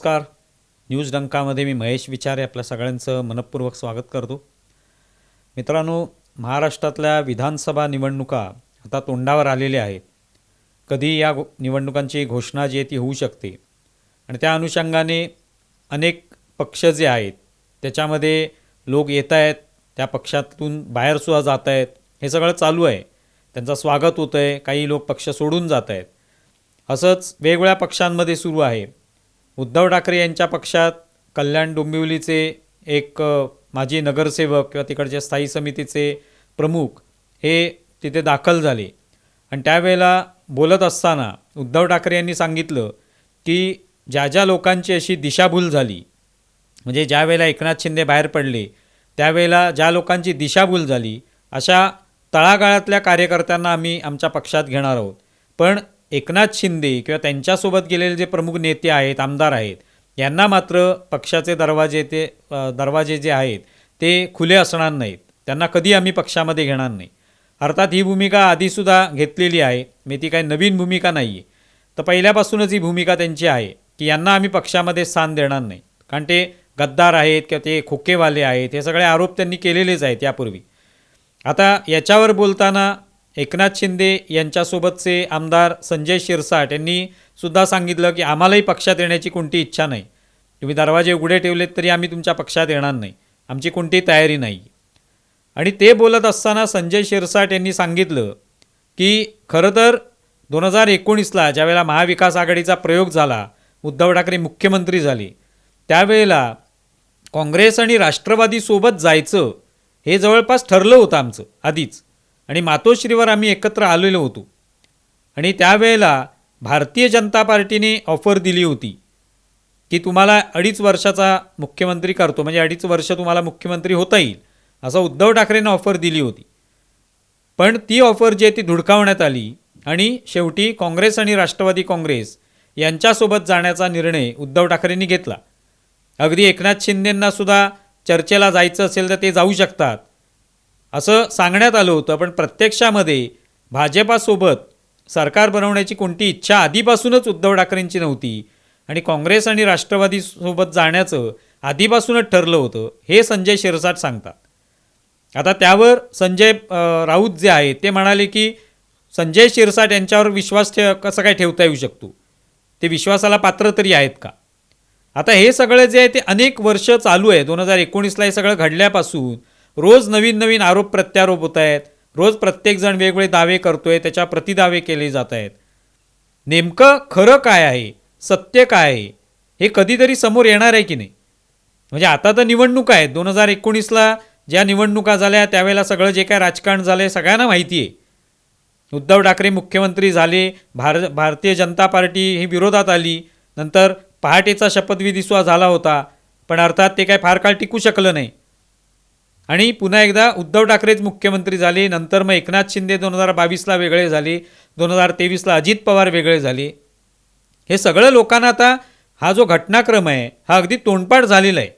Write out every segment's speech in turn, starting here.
नमस्कार. न्यूज डंकामध्ये मी महेश विचारे आपल्या सगळ्यांचं मनपूर्वक स्वागत करतो. मित्रांनो महाराष्ट्रातल्या विधानसभा निवडणुका आता तोंडावर आलेल्या आहेत. कधी या गो- निवडणुकांची घोषणा जी आहे ती होऊ शकते. आणि त्या अनुषंगाने अनेक पक्ष जे आहेत त्याच्यामध्ये लोक येत आहेत त्या पक्षातून बाहेरसुद्धा जात आहेत. हे सगळं चालू आहे. त्यांचं स्वागत होतं आहे काही लोक पक्ष सोडून जात आहेत. असंच वेगवेगळ्या पक्षांमध्ये सुरू आहे. उद्धव ठाकरे यांच्या पक्षात कल्याण डोंबिवलीचे एक माजी नगरसेवक किंवा तिकडच्या स्थायी समितीचे प्रमुख हे तिथे दाखल झाले. आणि त्यावेळेला बोलत असताना उद्धव ठाकरे यांनी सांगितलं की ज्या ज्या लोकांची अशी दिशाभूल झाली म्हणजे ज्यावेळेला एकनाथ शिंदे बाहेर पडले त्यावेळेला ज्या लोकांची दिशाभूल झाली अशा तळागाळातल्या कार्यकर्त्यांना आम्ही आमच्या पक्षात घेणार आहोत. पण एकनाथ शिंदे किंवा त्यांच्यासोबत गेलेले जे प्रमुख नेते आहेत आमदार आहेत यांना मात्र पक्षाचे दरवाजे ते दरवाजे जे आहेत ते खुले असणार नाहीत. त्यांना कधी आम्ही पक्षामध्ये घेणार नाही. अर्थात ही भूमिका आधीसुद्धा घेतलेली आहे. मी ती काही नवीन भूमिका नाही आहे तर पहिल्यापासूनच ही भूमिका त्यांची आहे की यांना आम्ही पक्षामध्ये स्थान देणार नाही. कारण ते गद्दार आहेत किंवा ते खोकेवाले आहेत हे सगळे आरोप त्यांनी केलेलेच आहेत यापूर्वी. आता याच्यावर बोलताना एकनाथ शिंदे यांच्यासोबतचे आमदार संजय शिरसाट यांनी सुद्धा सांगितलं की आम्हालाही पक्षात येण्याची कोणती इच्छा नाही. तुम्ही दरवाजे उघडे ठेवलेत तरी आम्ही तुमच्या पक्षात येणार नाही. आमची कोणतीही तयारी नाही. आणि ते बोलत असताना संजय शिरसाट यांनी सांगितलं की खरं तर दोन हजार एकोणीसला ज्यावेळेला महाविकास आघाडीचा प्रयोग झाला उद्धव ठाकरे मुख्यमंत्री झाले त्यावेळेला काँग्रेस आणि राष्ट्रवादीसोबत जायचं हे जवळपास ठरलं होतं आमचं आधीच. आणि मातोश्रीवर आम्ही एकत्र आलेलो होतो. आणि त्यावेळेला भारतीय जनता पार्टीने ऑफर दिली होती की तुम्हाला अडीच वर्षाचा मुख्यमंत्री करतो म्हणजे अडीच वर्ष तुम्हाला मुख्यमंत्री होता येईल असं उद्धव ठाकरेंना ऑफर दिली होती. पण ती ऑफर जी आहे ती धुडकावण्यात आली आणि शेवटी काँग्रेस आणि राष्ट्रवादी काँग्रेस यांच्यासोबत जाण्याचा निर्णय उद्धव ठाकरेंनी घेतला. अगदी एकनाथ शिंदेंना सुद्धा चर्चेला जायचं असेल तर ते जाऊ शकतात. असं सांगण्यात आलं होतं पण प्रत्यक्षामध्ये भाजपासोबत सरकार बनवण्याची कोणती इच्छा आधीपासूनच उद्धव ठाकरेंची नव्हती आणि काँग्रेस आणि राष्ट्रवादीसोबत जाण्याचं आधीपासूनच ठरलं होतं हे संजय शिरसाट सांगतात. आता त्यावर संजय राऊत जे आहेत ते म्हणाले की संजय शिरसाट यांच्यावर विश्वास ठे कसं काय ठेवता येऊ शकतो? ते विश्वासाला पात्र तरी आहेत का? आता हे सगळं जे आहे ते अनेक वर्ष चालू आहे. दोन हजार एकोणीसला हे सगळं घडल्यापासून रोज नवीन नवीन आरोप प्रत्यारोप होत आहेत. रोज प्रत्येकजण वेगवेगळे दावे करतोय त्याच्या प्रतिदावे केले जात आहेत. नेमकं खरं काय आहे? सत्य काय आहे? हे कधीतरी समोर येणार आहे की नाही? म्हणजे आता तर निवडणुका आहेत. दोन हजार एकोणीसला ज्या निवडणुका झाल्या त्यावेळेला सगळं जे काय राजकारण झालं आहे सगळ्यांना माहिती आहे. उद्धव ठाकरे मुख्यमंत्री झाले भार भारतीय जनता पार्टी ही विरोधात आली. नंतर पहाटेचा शपथविधी सुद्धा झाला होता. पण अर्थात ते काय फार काळ टिकू शकलं नाही. आणि पुन्हा एकदा उद्धव ठाकरेच मुख्यमंत्री झाले नंतर मग एकनाथ शिंदे दोन हजार बावीसला वेगळे झाले दोन हजार तेवीसला अजित पवार वेगळे झाले. हे सगळं लोकांना आता हा जो घटनाक्रम आहे हा अगदी तोंडपाठ झालेला आहे.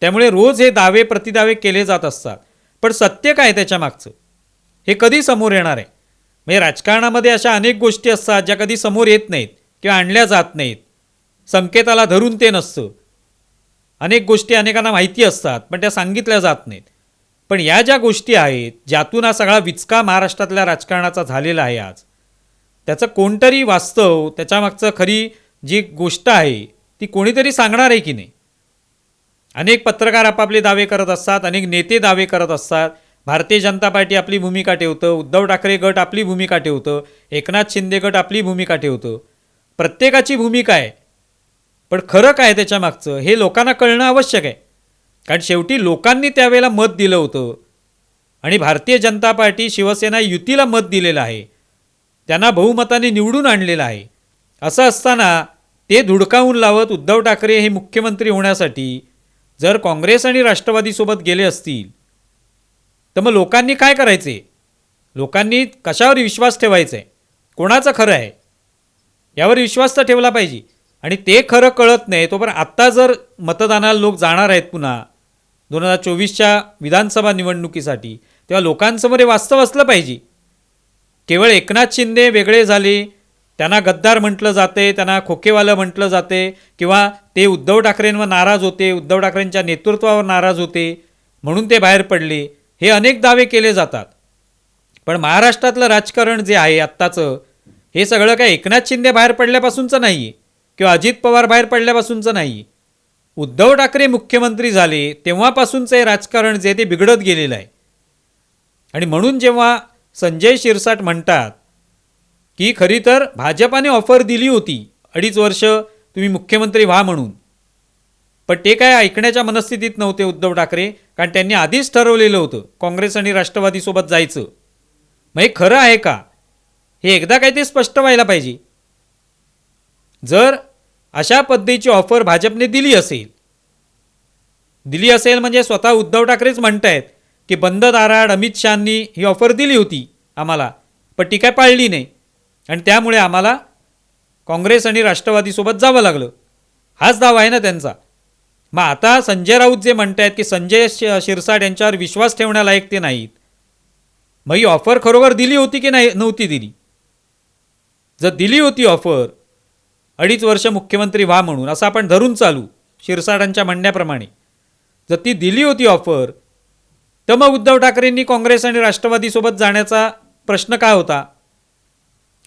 त्यामुळे रोज हे दावे प्रतिदावे केले जात असतात. पण सत्य काय त्याच्या मागचं? हे कधी समोर येणार आहे? म्हणजे राजकारणामध्ये अशा अनेक गोष्टी असतात ज्या कधी समोर येत नाहीत किंवा आणल्या जात नाहीत. संकेताला धरून ते नसतं. अनेक गोष्टी अनेकांना माहिती असतात पण त्या सांगितल्या जात नाहीत. पण या ज्या गोष्टी आहेत ज्यातून हा सगळा विचका महाराष्ट्रातल्या राजकारणाचा झालेला आहे आज त्याचं कोणतरी वास्तव त्याच्यामागचं खरी जी गोष्ट आहे ती कोणीतरी सांगणार आहे की नाही? अनेक पत्रकार आपापले दावे करत असतात अनेक नेते दावे करत असतात. भारतीय जनता पार्टी आपली भूमिका ठेवतं उद्धव ठाकरे गट आपली भूमिका ठेवतं एकनाथ शिंदे गट आपली भूमिका ठेवतं. प्रत्येकाची भूमिका आहे. पण खरं काय त्याच्या मागचं? हे लोकांना कळणं आवश्यक आहे. कारण शेवटी लोकांनी त्यावेळेला मत दिलं होतं. आणि भारतीय जनता पार्टी शिवसेना युतीला मत दिलेलं आहे. त्यांना बहुमताने निवडून आणलेलं आहे. असं असताना ते धुडकावून लावत उद्धव ठाकरे हे मुख्यमंत्री होण्यासाठी जर काँग्रेस आणि राष्ट्रवादीसोबत गेले असतील तर मग लोकांनी काय करायचे? लोकांनी कशावर विश्वास ठेवायचा? आहे कोणाचं खरं आहे? यावर विश्वास तर ठेवला पाहिजे. आणि ते खरं कळत नाही. तोपर्यंत आत्ता जर मतदानाला लोक जाणार आहेत पुन्हा दोन हजार चोवीसच्या विधानसभा निवडणुकीसाठी तेव्हा लोकांसमोर हे वास्तव असलं पाहिजे. केवळ एकनाथ शिंदे वेगळे झाले त्यांना गद्दार म्हटलं जाते त्यांना खोकेवालं म्हटलं जाते किंवा ते उद्धव ठाकरेंवर नाराज होते उद्धव ठाकरेंच्या नेतृत्वावर नाराज होते म्हणून ते बाहेर पडले हे अनेक दावे केले जातात. पण महाराष्ट्रातलं राजकारण जे आहे आत्ताचं हे सगळं काय एकनाथ शिंदे बाहेर पडल्यापासूनचं नाही आहे किंवा अजित पवार बाहेर पडल्यापासूनचं नाही. उद्धव ठाकरे मुख्यमंत्री झाले तेव्हापासूनचं हे राजकारण जे ते बिघडत गेलेलं आहे. आणि म्हणून जेव्हा संजय शिरसाट म्हणतात की खरी तर भाजपाने ऑफर दिली होती अडीच वर्ष तुम्ही मुख्यमंत्री व्हा म्हणून. पण ते काय ऐकण्याच्या मनस्थितीत नव्हते उद्धव ठाकरे कारण त्यांनी आधीच ठरवलेलं होतं काँग्रेस आणि राष्ट्रवादीसोबत जायचं. मग हे खरं आहे का? हे एकदा काय ते स्पष्ट व्हायला पाहिजे. जर अशा पद्धतीची ऑफर भाजपने दिली असेल. दिली असेल म्हणजे स्वतः उद्धव ठाकरेच म्हणत आहेत की बंद दाराड अमित शहानी ही ऑफर दिली होती आम्हाला पण ती काय पाळली नाही. आणि त्यामुळे आम्हाला काँग्रेस आणि राष्ट्रवादीसोबत जावं लागलं. हाच दावा आहे ना त्यांचा. मग आता संजय राऊत जे म्हणत आहेत की संजय शिरसाट यांच्यावर विश्वास ठेवण्यालायक ते नाहीत. मग ही ऑफर खरोखर दिली होती की नाही नव्हती दिली. जर दिली होती ऑफर अडीच वर्ष मुख्यमंत्री व्हा म्हणून असं आपण धरून चालू शिरसाटांच्या म्हणण्याप्रमाणे. जर ती दिली होती ऑफर तर मग उद्धव ठाकरेंनी काँग्रेस आणि राष्ट्रवादीसोबत जाण्याचा प्रश्न काय होता?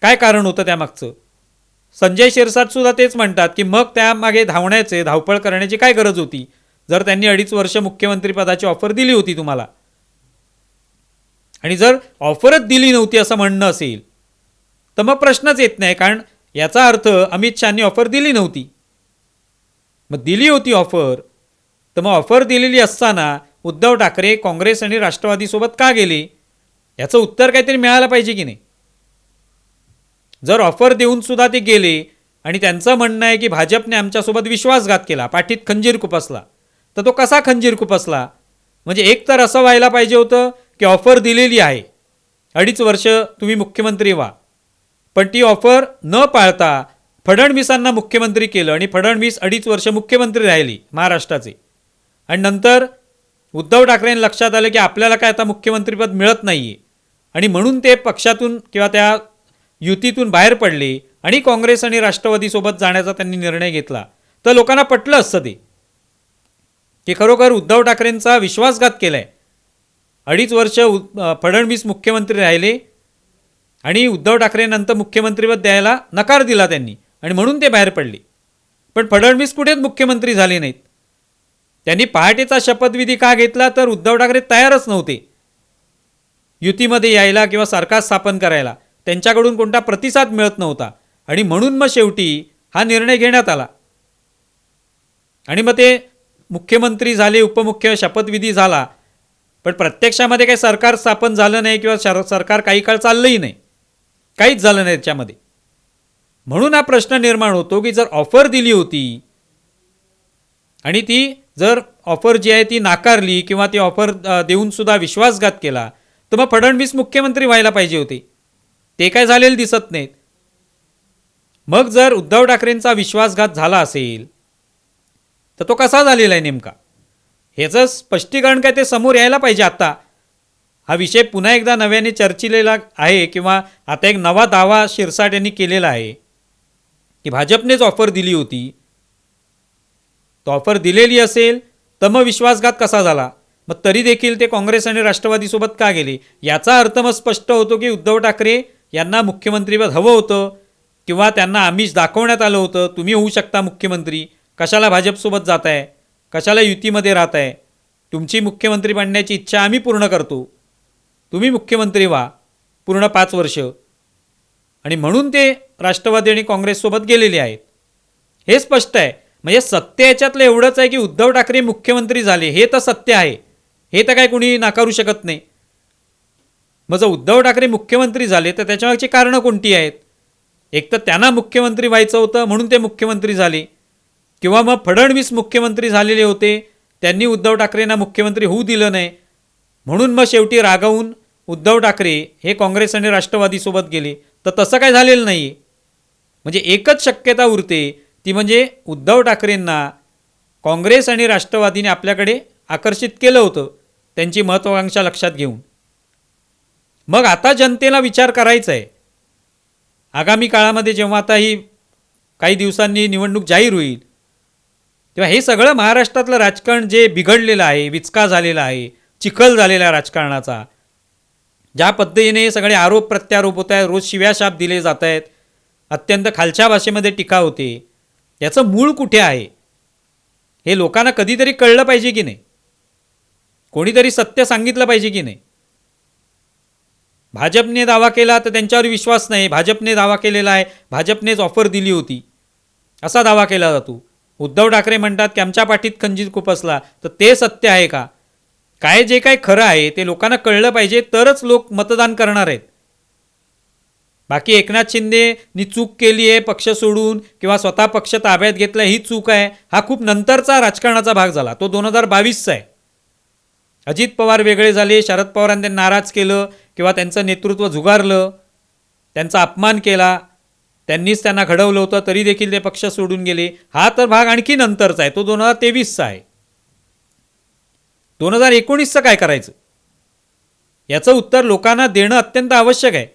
काय कारण होतं त्यामागचं? संजय शिरसाटसुद्धा तेच म्हणतात की मग त्यामागे धावण्याचे धावपळ करण्याची काय गरज होती? जर त्यांनी अडीच वर्ष मुख्यमंत्रीपदाची ऑफर दिली होती तुम्हाला. आणि जर ऑफरच दिली नव्हती असं म्हणणं असेल तर मग प्रश्नच येत नाही कारण याचा अर्थ अमित शहानी ऑफर दिली नव्हती. मग दिली होती ऑफर तर मग ऑफर दिलेली असताना उद्धव ठाकरे काँग्रेस आणि राष्ट्रवादीसोबत का गेले? याचं उत्तर काहीतरी मिळालं पाहिजे की नाही? जर ऑफर देऊन सुद्धा ते गेले आणि त्यांचं म्हणणं आहे की भाजपने आमच्यासोबत विश्वासघात केला पाठीत खंजीर खुपसला तर तो कसा खंजीर खुपसला? म्हणजे एक तर असं व्हायला पाहिजे होतं की ऑफर दिलेली आहे. अडीच वर्ष तुम्ही मुख्यमंत्री व्हा. पण ती ऑफर न पाळता फडणवीसांना मुख्यमंत्री केलं आणि फडणवीस अडीच वर्ष मुख्यमंत्री राहिली महाराष्ट्राचे. आणि नंतर उद्धव ठाकरेंना लक्षात आलं की आपल्याला काय आता मुख्यमंत्रीपद मिळत नाही आहे आणि म्हणून ते पक्षातून किंवा त्या युतीतून बाहेर पडले आणि काँग्रेस आणि राष्ट्रवादीसोबत जाण्याचा त्यांनी निर्णय घेतला. तर लोकांना पटलं असतं ते. की खरोखर उद्धव ठाकरेंचा विश्वासघात केला आहे अडीच वर्ष फडणवीस मुख्यमंत्री राहिले. आणि उद्धव ठाकरेंनंतर मुख्यमंत्रीपद द्यायला नकार दिला त्यांनी. आणि म्हणून ते बाहेर पडले. पण फडणवीस कुठेच मुख्यमंत्री झाले नाहीत. त्यांनी पहाटेचा शपथविधी का घेतला तर उद्धव ठाकरे तयारच नव्हते. युतीमध्ये यायला किंवा सरकार स्थापन करायला त्यांच्याकडून कोणता प्रतिसाद मिळत नव्हता. आणि म्हणून मग शेवटी हा निर्णय घेण्यात आला. आणि मग ते मुख्यमंत्री झाले उपमुख्य शपथविधी झाला. पण प्रत्यक्षामध्ये काही सरकार स्थापन झालं नाही किंवा शर सरकार काही काळ चाललंही नाही. काहीच झालं नाही त्याच्यामध्ये. म्हणून हा प्रश्न निर्माण होतो की जर ऑफर दिली होती आणि ती जर ऑफर जी आहे ती नाकारली किंवा ती ऑफर देऊनसुद्धा देऊन सुद्धा विश्वासघात केला तर मग फडणवीस मुख्यमंत्री व्हायला पाहिजे होते. ते काय झालेलं दिसत नाहीत. मग जर उद्धव ठाकरेंचा विश्वासघात झाला असेल तर तो कसा झालेला आहे नेमका? ह्याचं स्पष्टीकरण काय ते समोर यायला पाहिजे आता. हा विषय पुन्हा एकदा नव्याने चर्चिलेला आहे किंवा आता एक नवा दावा शिरसाट यांनी केलेला आहे की भाजपनेच ऑफर दिली होती. तो ऑफर दिलेली असेल तर मग विश्वासघात कसा झाला? मग तरी देखील ते काँग्रेस आणि राष्ट्रवादीसोबत का गेले? याचा अर्थ मग स्पष्ट होतो की उद्धव ठाकरे यांना मुख्यमंत्रीपद हवं होतं किंवा त्यांना आमिष दाखवण्यात आलं होतं. तुम्ही होऊ शकता मुख्यमंत्री. कशाला भाजपसोबत जात आहे कशाला युतीमध्ये राहत आहे तुमची मुख्यमंत्री बनण्याची इच्छा आम्ही पूर्ण करतो. तुम्ही मुख्यमंत्री व्हा पूर्ण पाच वर्ष. आणि म्हणून ते राष्ट्रवादी आणि काँग्रेससोबत गेलेले आहेत. हे स्पष्ट आहे. म्हणजे सत्य याच्यातलं एवढंच आहे की उद्धव ठाकरे मुख्यमंत्री झाले. हे तर सत्य आहे. हे तर काय कुणी नाकारू शकत नाही. मग जर उद्धव ठाकरे मुख्यमंत्री झाले तर त्याच्यामागची कारणं कोणती आहेत? एक तर त्यांना मुख्यमंत्री व्हायचं होतं म्हणून ते मुख्यमंत्री झाले. किंवा मग फडणवीस मुख्यमंत्री झालेले होते त्यांनी उद्धव ठाकरेंना मुख्यमंत्री होऊ दिलं नाही. म्हणून मग शेवटी रागावून उद्धव ठाकरे हे काँग्रेस आणि राष्ट्रवादीसोबत गेले. तर तसं काय झालेलं नाही. म्हणजे एकच शक्यता उरते ती म्हणजे उद्धव ठाकरेंना काँग्रेस आणि राष्ट्रवादीने आपल्याकडे आकर्षित केलं होतं त्यांची महत्त्वाकांक्षा लक्षात घेऊन. मग आता जनतेला विचार करायचा आहे आगामी काळामध्ये जेव्हा आता ही काही दिवसांनी निवडणूक जाहीर होईल तेव्हा हे सगळं महाराष्ट्रातलं राजकारण जे बिघडलेलं आहे विचका झालेला आहे चिखल झालेला आहे राजकारणाचा ज्या पद्धतीने सगळे आरोप प्रत्यारोप होत आहेत रोज शिव्याशाप दिले जात आहेत अत्यंत खालच्या भाषेमध्ये टीका होते याचं मूळ कुठे आहे? हे लोकांना कधीतरी कळलं पाहिजे की नाही? कोणीतरी सत्य सांगितलं पाहिजे की नाही? भाजपने दावा केला तर त्यांच्यावर विश्वास नाही. भाजपने दावा केलेला आहे. भाजपनेच ऑफर दिली होती. असा दावा केला जातो. उद्धव ठाकरे म्हणतात की आमच्या पाठीत खंजीर खुपसला तर ते सत्य आहे का? काय जे काय खरं आहे ते लोकांना कळलं पाहिजे तरच लोक मतदान करणार आहेत. बाकी एकनाथ शिंदेनी चूक केली आहे पक्ष सोडून किंवा स्वतः पक्ष ताब्यात घेतला ही चूक आहे. हा खूप नंतरचा राजकारणाचा भाग झाला. तो दोन हजार बावीसचा आहे. अजित पवार वेगळे झाले शरद पवारांनी त्यांना नाराज केलं किंवा त्यांचं नेतृत्व झुगारलं त्यांचा अपमान केला त्यांनीच त्यांना घडवलं होतं तरी देखील ते पक्ष सोडून गेले. हा तर भाग आणखी नंतरचा आहे. तो दोन हजार तेवीसचा आहे. दोन हजार एकोणीसचं काय करायचं? याचं उत्तर लोकांना देणं अत्यंत आवश्यक आहे.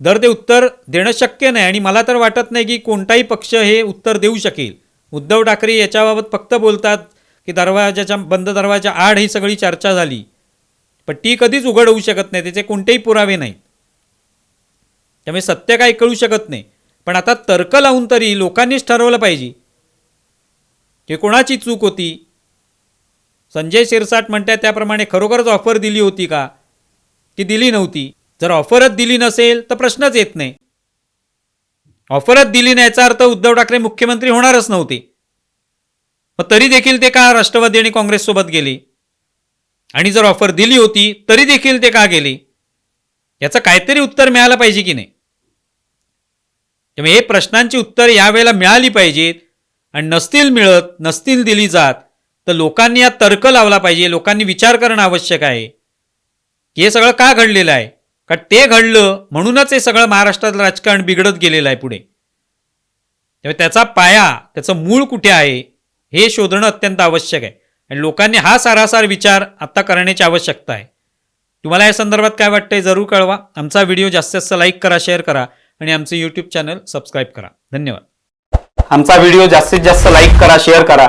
दर ते उत्तर देणं शक्य नाही आणि मला तर वाटत नाही की कोणताही पक्ष हे उत्तर देऊ शकेल. उद्धव ठाकरे याच्याबाबत फक्त बोलतात की दरवाजाच्या बंद दरवाजा आड ही सगळी चर्चा झाली. पण ती कधीच उघड होऊ शकत नाही त्याचे कोणतेही पुरावे नाहीत. त्यामुळे सत्य काही कळू शकत नाही. पण आता तर्क लावून तरी लोकांनीच ठरवलं पाहिजे. की कोणाची चूक होती? संजय शिरसाट म्हणतात त्याप्रमाणे खरोखरच ऑफर दिली होती का? की दिली नव्हती. जर ऑफरच दिली नसेल तर प्रश्नच येत नाही. ऑफरच दिली नाही याचा अर्थ उद्धव ठाकरे मुख्यमंत्री होणारच नव्हते. मग तरी देखील ते का राष्ट्रवादी आणि काँग्रेससोबत गेले? आणि जर ऑफर दिली होती तरी देखील ते का गेले? याचं काहीतरी उत्तर मिळालं पाहिजे की नाही? त्यामुळे हे प्रश्नांची उत्तर यावेळेला मिळाली पाहिजेत. आणि नसतील मिळत नसतील दिली जात तर लोकांनी यात तर्क लावला पाहिजे लोकांनी विचार करणं आवश्यक आहे. की हे सगळं का घडलेलं आहे? का ते घडलं म्हणूनच हे सगळं महाराष्ट्रात राजकारण बिघडत गेलेलं आहे पुढे. त्यामुळे त्याचा पाया त्याचं मूळ कुठे आहे हे शोधणं अत्यंत आवश्यक आहे. आणि लोकांनी हा सारासार विचार आत्ता करण्याची आवश्यकता आहे. तुम्हाला या संदर्भात काय वाटतंय जरूर कळवा. आमचा व्हिडिओ जास्तीत जास्त लाईक करा शेअर करा आणि आमचं यूट्यूब चॅनल सबस्क्राईब करा. धन्यवाद. आमचा व्हिडिओ जास्तीत जास्त लाईक करा शेअर करा.